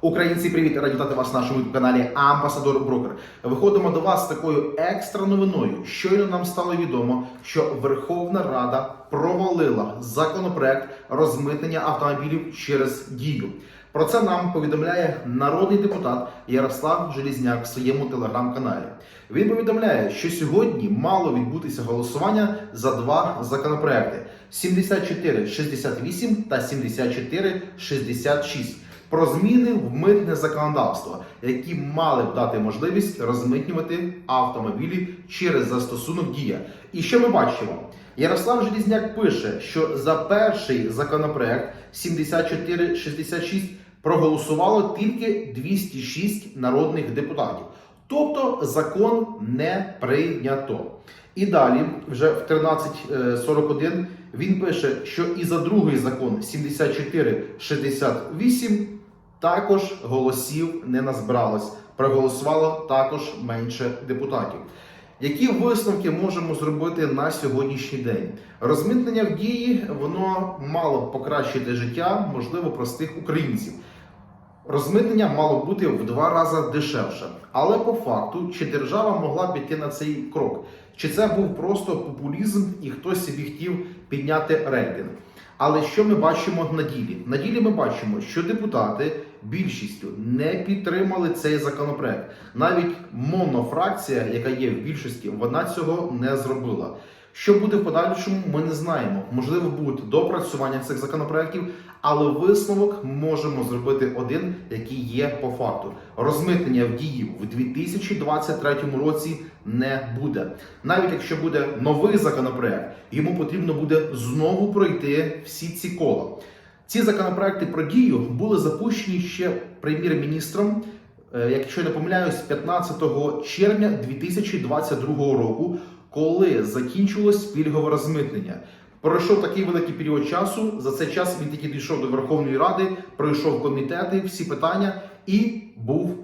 Українці, привіт! Раді вітати вас на нашому каналі Амбасадор Брокер. Виходимо до вас з такою екстра новиною. Щойно нам стало відомо, що Верховна Рада провалила законопроект розмитнення автомобілів через дію. Про це нам повідомляє народний депутат Ярослав Желізняк в своєму телеграм-каналі. Він повідомляє, що сьогодні мало відбутися голосування за два законопроекти: 7468 та 7466 про зміни в митне законодавство, які мали б дати можливість розмитнювати автомобілі через застосунок дія. І що ми бачимо? Ярослав Желізняк пише, що за перший законопроект 7466 проголосувало тільки 206 народних депутатів. Тобто закон не прийнято. І далі, вже в 13.41, він пише, що і за другий закон 7468 також голосів не назбиралось. Проголосувало також менше депутатів. Які висновки можемо зробити на сьогоднішній день? Розмитнення в дії воно мало покращити життя, можливо, простих українців. Розмитнення мало бути в два рази дешевше. Але по факту, чи держава могла піти на цей крок? Чи це був просто популізм і хтось собі хотів підняти рейтинг? Але що ми бачимо на ділі? На ділі ми бачимо, що депутати більшістю не підтримали цей законопроект. Навіть монофракція, яка є в більшості, вона цього не зробила. Що буде в подальшому, ми не знаємо. Можливо, будуть допрацювання цих законопроєктів, але висновок можемо зробити один, який є по факту. Розмитнення в дії в 2023 році не буде. Навіть якщо буде новий законопроект, йому потрібно буде знову пройти всі ці кола. Ці законопроекти про дію були запущені ще прем'єр-міністром, е, якщо не помиляюсь, 15 червня 2022 року, коли закінчилось пільгове розмитнення. Пройшов такий великий період часу. За цей час він тільки дійшов до Верховної Ради, пройшов комітети, всі питання і був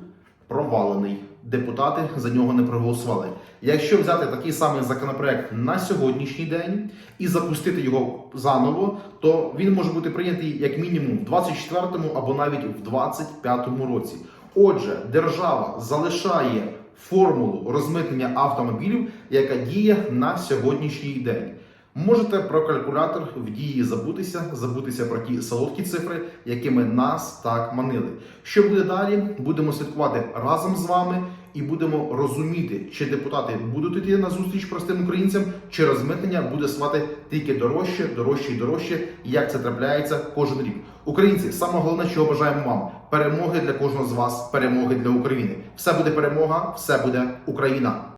провалений. Депутати за нього не проголосували. Якщо взяти такий самий законопроект на сьогоднішній день і запустити його заново, то він може бути прийнятий як мінімум в 24-му або навіть в 25-му році. Отже, держава залишає формулу розмитнення автомобілів, яка діє на сьогоднішній день. Можете про калькулятор в дії забутися, забутися про ті солодкі цифри, якими нас так манили. Що буде далі? Будемо слідкувати разом з вами і будемо розуміти, чи депутати будуть йти на зустріч простим українцям, чи розмитнення буде свати тільки дорожче, дорожче і дорожче, як це трапляється кожен рік. Українці, саме головне, чого бажаємо вам перемоги для кожного з вас, перемоги для України. Все буде перемога, все буде Україна.